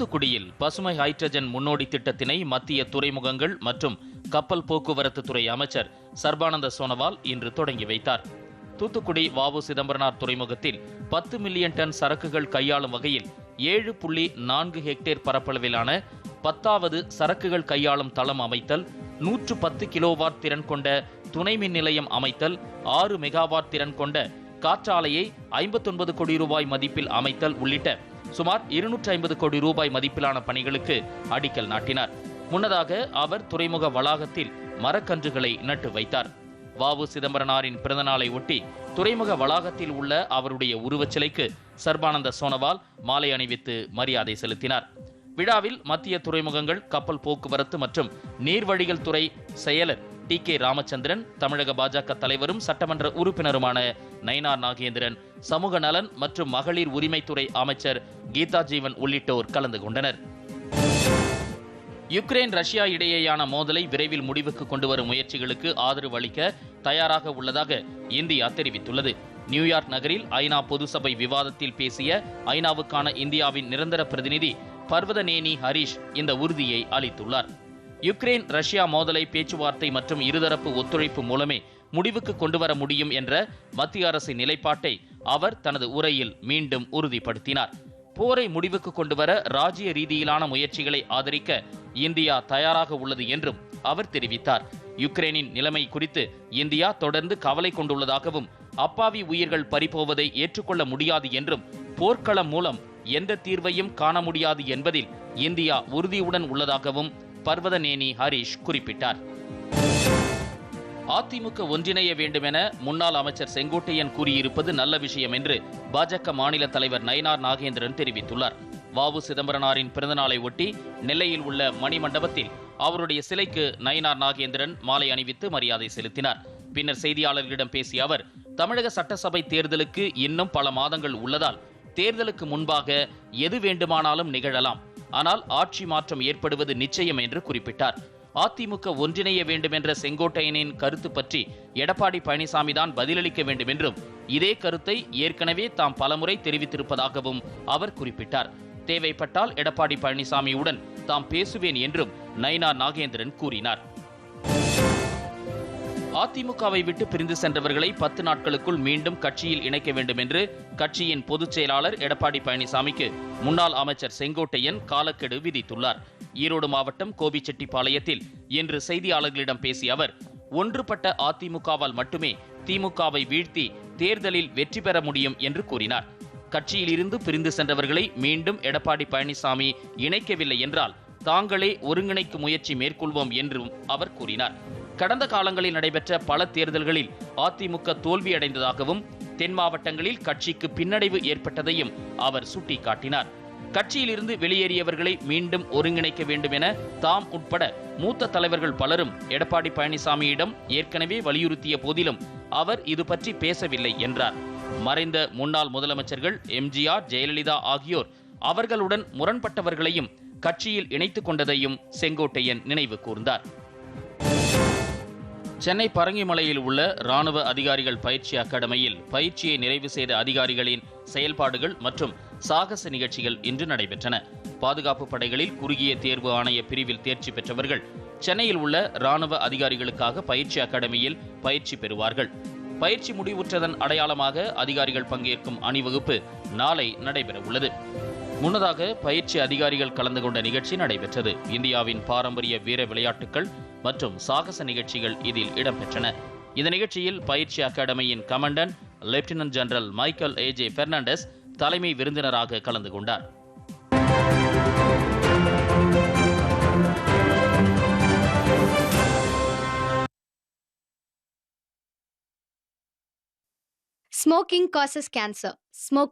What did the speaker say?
தூத்துக்குடியில் பசுமை ஹைட்ரஜன் முன்னோடி திட்டத்தினை மத்திய துறைமுகங்கள் மற்றும் கப்பல் போக்குவரத்து துறை அமைச்சர் சர்பானந்த சோனோவால் இன்று தொடங்கி வைத்தார். தூத்துக்குடி வாவு சிதம்பரனார் துறைமுகத்தில் பத்து மில்லியன் டன் சரக்குகள் கையாளும் வகையில் ஏழு புள்ளி நான்கு ஹெக்டேர் பரப்பளவிலான பத்தாவது சரக்குகள் கையாளும் தளம் அமைத்தல் நூற்று பத்து கிலோவாட் திறன் கொண்ட துணை மின் நிலையம் அமைத்தல் ஆறு மெகாவாட் திறன் கொண்ட காற்றாலையை ஐம்பத்தொன்பது கோடி ரூபாய் மதிப்பில் அமைத்தல் உள்ளிட்ட சுமார் இருநூற்றி ஐம்பது கோடி ரூபாய் மதிப்பிலான பணிகளுக்கு அடிக்கல் நாட்டினார். முன்னதாக அவர் துறைமுக வளாகத்தில் மரக்கன்றுகளை நட்டு வைத்தார். வாவு சிதம்பரனாரின் பிறந்தநாளை ஒட்டி துறைமுக வளாகத்தில் உள்ள அவருடைய உருவச் சிலைக்கு சர்பானந்த சோனோவால் மாலை அணிவித்து மரியாதை செலுத்தினார். விழாவில் மத்திய துறைமுகங்கள் கப்பல் போக்குவரத்து மற்றும் நீர்வழிகள் துறை செயலர் டி கே ராமச்சந்திரன் தமிழக பாஜக தலைவரும் சட்டமன்ற உறுப்பினருமான நயினார் நாகேந்திரன் சமூக நலன் மற்றும் மகளிர் உரிமைத்துறை அமைச்சர் கீதா ஜீவன் உள்ளிட்டோர் கலந்து கொண்டனர். யுக்ரைன் ரஷ்யா இடையேயான மோதலை விரைவில் முடிவுக்கு கொண்டு வரும் முயற்சிகளுக்கு ஆதரவு அளிக்க தயாராக உள்ளதாக இந்தியா தெரிவித்துள்ளது. நியூயார்க் நகரில் ஐநா பொதுசபை விவாதத்தில் பேசிய ஐநாவுக்கான இந்தியாவின் நிரந்தர பிரதிநிதி பர்வதநேனி ஹரிஷ் இந்த உறுதியை அளித்துள்ளார். யுக்ரைன் ரஷ்யா மோதலை பேச்சுவார்த்தை மற்றும் இருதரப்பு ஒத்துழைப்பு மூலமே முடிவுக்கு கொண்டு வர முடியும் என்ற மத்திய அரசின் நிலைப்பாட்டை அவர் தனது உரையில் மீண்டும் உறுதிப்படுத்தினார். போரை முடிவுக்கு கொண்டு வர ராஜ்ய ரீதியிலான முயற்சிகளை ஆதரிக்க இந்தியா தயாராக உள்ளது என்றும் அவர் தெரிவித்தார். யுக்ரைனின் நிலைமை குறித்து இந்தியா தொடர்ந்து கவலை கொண்டுள்ளதாகவும் அப்பாவி உயிர்கள் பறிபோவதை ஏற்றுக்கொள்ள முடியாது என்றும் போர்க்களம் மூலம் எந்த தீர்வையும் காண முடியாது என்பதில் இந்தியா உறுதியுடன் உள்ளதாகவும் பர்வதநேனி ஹரிஷ் குறிப்பிட்டார். அதிமுக ஒன்றிணைய வேண்டும் என முன்னாள் அமைச்சர் செங்கோட்டையன் கூறியிருப்பது நல்ல விஷயம் என்று பாஜக மாநில தலைவர் நயனார் நாகேந்திரன் தெரிவித்துள்ளார். வாவு சிதம்பரனாரின் பிறந்தநாளை ஒட்டி நெல்லையில் உள்ள மணிமண்டபத்தில் அவருடைய சிலைக்கு நயனார் நாகேந்திரன் மாலை அணிவித்து மரியாதை செலுத்தினார். பின்னர் செய்தியாளர்களிடம் பேசிய அவர் தமிழக சட்டசபை தேர்தலுக்கு இன்னும் பல மாதங்கள் உள்ளதால் தேர்தலுக்கு முன்பாக எது வேண்டுமானாலும் நிகழலாம். ஆனால் ஆட்சி மாற்றம் ஏற்படுவது நிச்சயம் என்று குறிப்பிட்டார். அதிமுக ஒன்றிணைய வேண்டும் என்ற செங்கோட்டையனின் கருத்து பற்றி எடப்பாடி பழனிசாமி தான் பதிலளிக்க வேண்டும் என்றும் இதே கருத்தை ஏற்கனவே தாம் பலமுறை தெரிவித்திருப்பதாகவும் அவர் குறிப்பிட்டார். தேவைப்பட்டால் எடப்பாடி பழனிசாமியுடன் தாம் பேசுவேன் என்றும் நயினார் நாகேந்திரன் கூறினார். அதிமுகவை விட்டு பிரிந்து சென்றவர்களை பத்து நாட்களுக்குள் மீண்டும் கட்சியில் இணைக்க வேண்டும் என்று கட்சியின் பொதுச் செயலாளர் எடப்பாடி பழனிசாமிக்கு முன்னாள் அமைச்சர் செங்கோட்டையன் காலக்கெடு விதித்துள்ளார். ஈரோடு மாவட்டம் கோபிச்செட்டிப்பாளையத்தில் இன்று செய்தியாளர்களிடம் பேசிய அவர் ஒன்றுபட்ட அதிமுகவால் மட்டுமே திமுகவை வீழ்த்தி தேர்தலில் வெற்றி பெற முடியும் என்று கூறினார். கட்சியிலிருந்து பிரிந்து சென்றவர்களை மீண்டும் எடப்பாடி பழனிசாமி இணைக்கவில்லை என்றால் தாங்களே ஒருங்கிணைக்கும் முயற்சி மேற்கொள்வோம் என்றும் அவர் கூறினார். கடந்த காலங்களில் நடைபெற்ற பல தேர்தல்களில் அதிமுக தோல்வியடைந்ததாகவும் தென் மாவட்டங்களில் கட்சிக்கு பின்னடைவு ஏற்பட்டதையும் அவர் சுட்டிக்காட்டினார். கட்சியிலிருந்து வெளியேறியவர்களை மீண்டும் ஒருங்கிணைக்க வேண்டும் என தாம் உட்பட மூத்த தலைவர்கள் பலரும் எடப்பாடி பழனிசாமியிடம் ஏற்கனவே வலியுறுத்திய போதிலும் அவர் இது பற்றி பேசவில்லை என்றார். மறைந்த முன்னாள் முதலமைச்சர்கள் எம்ஜிஆர் ஜெயலலிதா ஆகியோர் அவர்களுடன் முரண்பட்டவர்களையும் கட்சியில் இணைத்துக் கொண்டதையும் செங்கோட்டையன் நினைவு கூர்ந்தார். சென்னை பரங்கிமலையில் உள்ள ராணுவ அதிகாரிகள் பயிற்சி அகாடமியில் பயிற்சியை நிறைவு செய்த அதிகாரிகளின் செயல்பாடுகள் மற்றும் சாகச நிகழ்ச்சிகள் இன்று நடைபெற்றன. பாதுகாப்பு படைகளில் குறுகிய தேர்வு ஆணைய பிரிவில் தேர்ச்சி பெற்றவர்கள் சென்னையில் உள்ள ராணுவ அதிகாரிகளுக்காக பயிற்சி அகாடமியில் பயிற்சி பெறுவார்கள். பயிற்சி முடிவுற்றதன் அடையாளமாக அதிகாரிகள் பங்கேற்கும் அணிவகுப்பு நாளை நடைபெற உள்ளது முன்னதாக பயிற்சி அதிகாரிகள் கலந்து கொண்ட நிகழ்ச்சி நடைபெற்றது. இந்தியாவின் பாரம்பரிய வீர விளையாட்டுகள் மற்றும் சாகச நிகழ்ச்சிகள் இதில் இடம்பெற்றன. இந்த நிகழ்ச்சியில் பயிற்சி அகாடமியின் commandant lieutenant general Michael AJ Fernandes தலைமை விருந்தினராக கலந்து கொண்டார் ஸ்மோக்கிங் காசஸ் கேன்சர் ஸ்மோக்